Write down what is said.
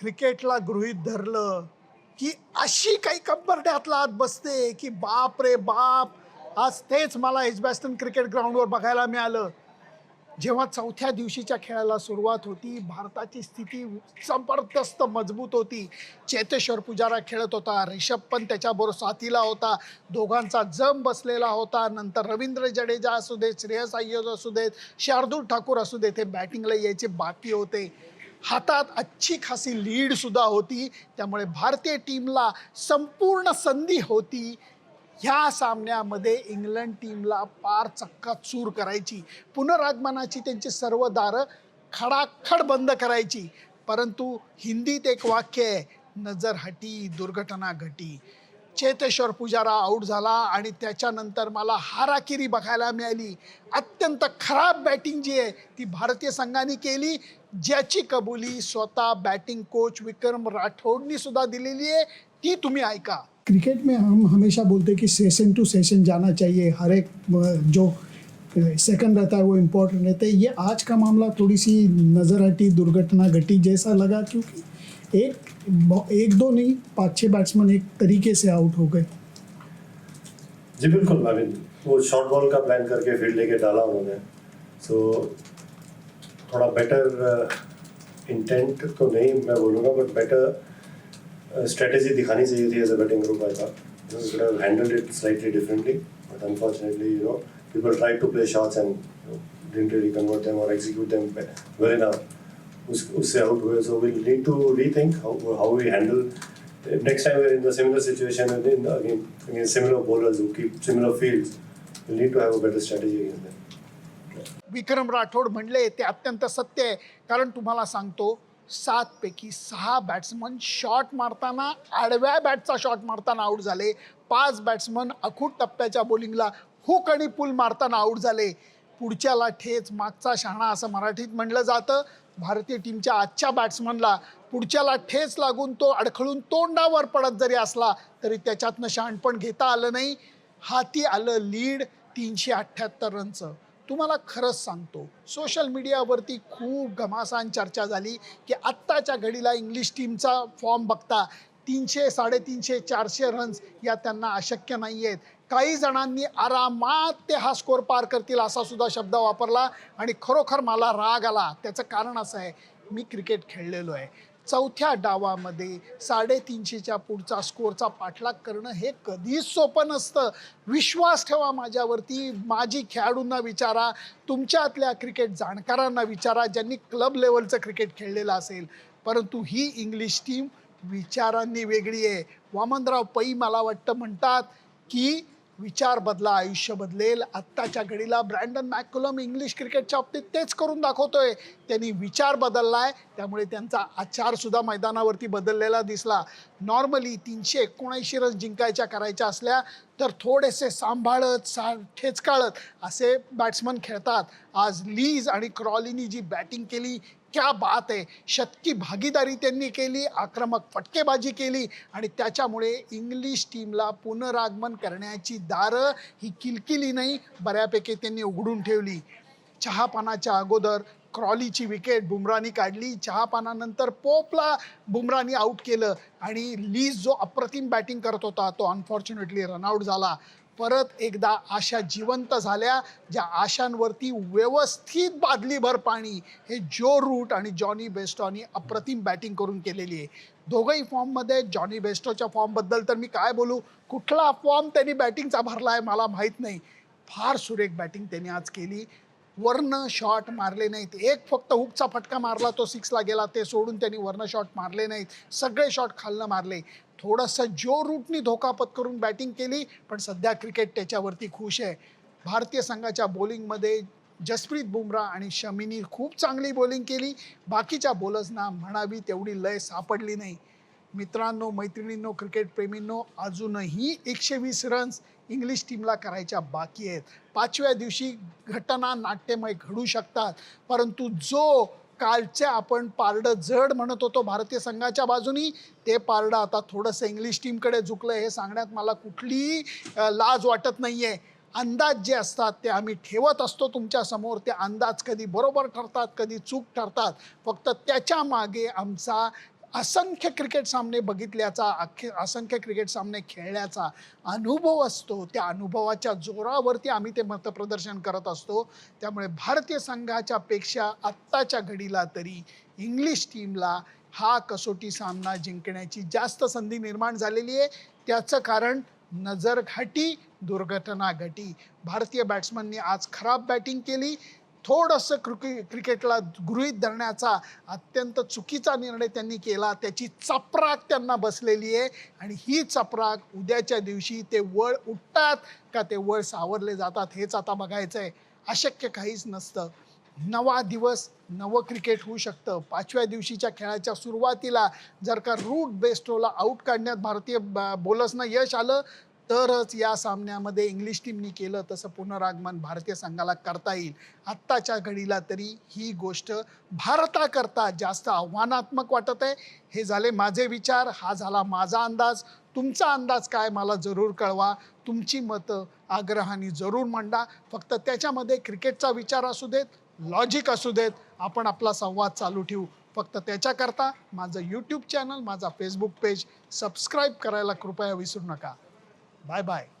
क्रिकेटला गृहीत धरलं की अशी काही कंबरड्यातला आत बसते की बाप रे बाप आज तेच मला एजबॅस्टन क्रिकेट ग्राउंडवर बघायला मिळालं. जेव्हा चौथ्या दिवशीच्या खेळाला सुरुवात होती भारताची स्थिती जबरदस्त मजबूत होती. चेतेश्वर पुजारा खेळत होता रिषभ पंत त्याच्याबरोबर साथीला होता. दोघांचा जम बसलेला होता. नंतर रवींद्र जडेजा असू देत श्रेयस अय्यर असू देत शार्दूल ठाकूर असू देत हे बॅटिंगला यायचे बाकी होते. हातात अच्छी खासी लीड सुद्धा होती त्यामुळे भारतीय टीमला संपूर्ण संधी होती. ह्या सामन्यामध्ये इंग्लंड टीमला पार चक्का चूर करायची. पुनरागमनाची त्यांची सर्व दारं खडाखड बंद करायची. परंतु हिंदीत एक वाक्य आहे नजर हटी दुर्घटना घटी. चेतेश्वर पुजारा आऊट झाला आणि त्याच्यानंतर मला हाराकिरी बघायला मिळाली. अत्यंत खराब बॅटिंग जी आहे ती भारतीय संघाने केली. ज्याची कबुली स्वतः बॅटिंग कोच विक्रम राठोडनी सुद्धा दिलेली आहे. ती तुम्ही ऐका. क्रिकेट में हम हमेशा बोलते की कि सेशन टू सेशन जाना चाहिए. हर एक जो सेकंड रहता है वो इम्पोर्टेंट रहता है. ये आज का मामला थोड़ी सी नज़र हटी दुर्घटना घटी जैसा लगा क्योंकि एक एक दो नहीं, पाँच छः बैट्समैन एक तरीके से आउट हो गए। जी, बिल्कुल मीन वो शॉर्ट बॉल का प्लान करके फ़ील्ड लेके डाला उन्होंने। सो थोड़ा बेटर इंटेंट तो नहीं मैं बोलूँगा बट बेटर स्ट्रेटेजी दिखानी चाहिए थी as a batting group I thought handled it slightly differently but unfortunately you know people try to play shots and didn't really or execute them well enough. उस उससे out हुए so will need to rethink how how we handle next time we're in the similar situation and in, again against similar bowlers who keep similar fields, we'll need to have a better strategy against them. Vikram Rathore म्हणले ते अत्यंत सत्य आहे. कारण तुम्हाला सांगतो सात पैकी सहा बॅट्समन शॉट मारताना आडव्या बॅटचा शॉट मारताना आऊट झाले. पाच बॅट्समन अखूट टप्प्याच्या बॉलिंगला हुक आणि पुल मारताना आऊट झाले. पुढच्याला ठेच मागचा शहाणा असं मराठीत म्हणलं जातं. भारतीय टीमच्या आजच्या बॅट्समनला पुढच्याला ठेच लागून तो अडखळून तोंडावर पडत जरी असला तरी त्याच्यातनं शहाणपण घेता आलं नाही. हाती आलं लीड तीनशे अठ्ठ्याहत्तर रनचं तुम्हाला खरंच सांगतो सोशल मीडियावरती खूप घमासान चर्चा झाली की आत्ताच्या घडीला इंग्लिश टीमचा फॉर्म बघता तीनशे साडेतीनशे चारशे रन्स या त्यांना अशक्य नाही आहेत काही जणांनी आरामात ते हा स्कोर पार करतील असा सुद्धा शब्द वापरला आणि खरोखर मला राग आला. त्याचं कारण असं आहे मी क्रिकेट खेळलेलो आहे. चौथ्या डावामध्ये साडेतीनशेच्या पुढचा स्कोरचा पाठलाग करणं हे कधीच सोपं नसतं. विश्वास ठेवा माझ्यावरती माझी खेळाडूंना विचारा तुमच्यातल्या क्रिकेट जाणकारांना विचारा ज्यांनी क्लब लेवलचं क्रिकेट खेळलेलं असेल. परंतु ही इंग्लिश टीम विचारांनी वेगळी आहे. वामनराव पै मला वाटतं म्हणतात की विचार बदला आयुष्य बदलेल. आत्ताच्या घडीला ब्रँडन मॅकुलम इंग्लिश क्रिकेटच्या बाबतीत तेच करून दाखवतोय. त्यांनी विचार बदलला आहे त्यामुळे त्यांचा आचारसुद्धा मैदानावरती बदललेला दिसला. नॉर्मली तीनशे एकोणऐंशी रन जिंकायच्या करायच्या असल्या तर थोडेसे सांभाळत सा ठेचकाळत असे बॅट्समन खेळतात. आज लीज आणि क्रॉलीनी जी बॅटिंग केली क्या बात आहे. शतकी भागीदारी त्यांनी केली आक्रमक फटकेबाजी केली आणि त्याच्यामुळे इंग्लिश टीमला पुनरागमन करण्याची दारं ही किलकिली नाही बऱ्यापैकी त्यांनी उघडून ठेवली. चहापानाच्या अगोदर क्रॉलीची विकेट बुमरानी काढली. चहापानानंतर पोपला बुमरानी आऊट केलं आणि लीज जो अप्रतिम बॅटिंग करत होता तो अनफॉर्च्युनेटली रनआउट झाला. परत एकदा आशा जिवंत झाल्या ज्या आशांवरती व्यवस्थित बादलीभर पाणी. हे जो रूट आणि जॉनी बेस्टॉनी अप्रतिम बॅटिंग करून केलेली आहे. दोघंही फॉर्ममध्ये जॉनी बेस्टोच्या फॉर्मबद्दल तर मी काय बोलू? कुठला फॉर्म त्यांनी बॅटिंगचा भरला आहे मला माहीत नाही. फार सुरेख बॅटिंग त्यांनी आज केली. वर्ण शॉट मारले नाहीत. एक फक्त हुकचा फटका मारला तो सिक्सला गेला. ते सोडून त्यांनी वर्ण शॉट मारले नाहीत. सगळे शॉट खालनं मारले. थोडंसं जो रूटनी धोकापत करून बॅटिंग केली पण सध्या क्रिकेट त्याच्यावरती खुश आहे. भारतीय संघाच्या बॉलिंगमध्ये जसप्रीत बुमराह आणि शमीनी खूप चांगली बॉलिंग केली. बाकीच्या बॉलर्सना म्हणावी तेवढी लय सापडली नाही. मित्रांनो मैत्रिणींनो क्रिकेट प्रेमींनो अजूनही एकशे वीस रन्स इंग्लिश टीमला करायच्या बाकी आहेत. पाचव्या दिवशी घटना नाट्यमय घडू शकतात. परंतु जो कालचे आपण पारडं जड म्हणत होतो भारतीय संघाच्या बाजूनी. ते पारडं आता थोडंसं इंग्लिश टीमकडे झुकलं हे सांगण्यात मला कुठलीही लाज वाटत नाही आहे अंदाज जे असतात ते आम्ही ठेवत असतो तुमच्यासमोर ते अंदाज कधी बरोबर ठरतात कधी चूक ठरतात. फक्त त्याच्यामागे आमचा असंख्य क्रिकेट सामने बघितल्याचा अख्खे असंख्य क्रिकेट सामने खेळल्याचा अनुभव असतो. त्या अनुभवाच्या जोरावरती आम्ही ते मतप्रदर्शन करत असतो. त्यामुळे भारतीय संघाच्या पेक्षा आत्ताच्या घडीला तरी इंग्लिश टीमला हा कसोटी सामना जिंकण्याची जास्त संधी निर्माण झालेली आहे. त्याचं कारण नजरघाटी दुर्घटना घटी भारतीय बॅट्समननी आज खराब बॅटिंग केली. थोडंसं क्रिके क्रिकेटला गृहीत धरण्याचा अत्यंत चुकीचा निर्णय त्यांनी केला. त्याची चपराक त्यांना बसलेली आहे आणि ही चपराक उद्याच्या दिवशी ते वळ उठतात का ते वळ सावरले जातात हेच आता बघायचं आहे अशक्य काहीच नसतं. नवा दिवस नवं क्रिकेट होऊ शकतं. पाचव्या दिवशीच्या खेळाच्या सुरुवातीला जर का रूट बेस्टोला आऊट काढण्यात भारतीय बॉलर्सना यश आलं तरच या सामन्यामध्ये इंग्लिश टीमनी केलं तसं पुनरागमन भारतीय संघाला करता येईल. आत्ताच्या घडीला तरी ही गोष्ट भारताकरता जास्त आव्हानात्मक वाटत आहे. हे झाले माझे विचार हा झाला माझा अंदाज. तुमचा अंदाज काय मला जरूर कळवा. तुमची मतं आग्रहाने जरूर मांडा. फक्त त्याच्यामध्ये क्रिकेटचा विचार असू देत लॉजिक असू देत आपण आपला संवाद चालू ठेवू. फक्त त्याच्याकरता माझं यूट्यूब चॅनल माझा फेसबुक पेज सबस्क्राईब करायला कृपया विसरू नका. Bye bye.